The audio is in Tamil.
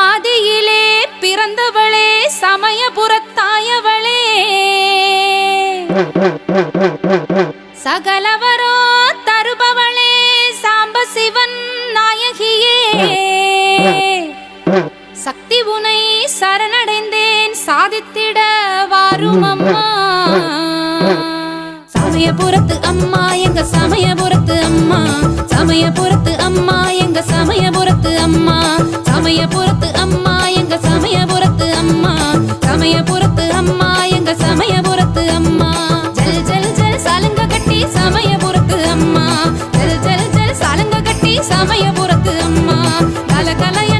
ஆதியிலே பிறந்தவளே சமயபுரத்தாயவளே. சகலவரோ தருபவளே சாம்ப சிவன் நாயகியே. சக்தி உனை சரணடைந்தேன் சாதித்திட வாரும் அம்மா சமயபுரத்து அம்மா எங்க சமயபுரத்து அம்மா சமயபுரத்து சமயபுரத்து அம்மா எங்க சமயபுரத்து அம்மா. சமயபுரத்து அம்மா எங்க சமயபுரத்து அம்மா. ஜல் ஜல் ஜல் சலங்க கட்டி சமயபுரத்து அம்மா. ஜல் ஜல் ஜல் சலங்க கட்டி சமயபுரத்து அம்மா. கல கலைய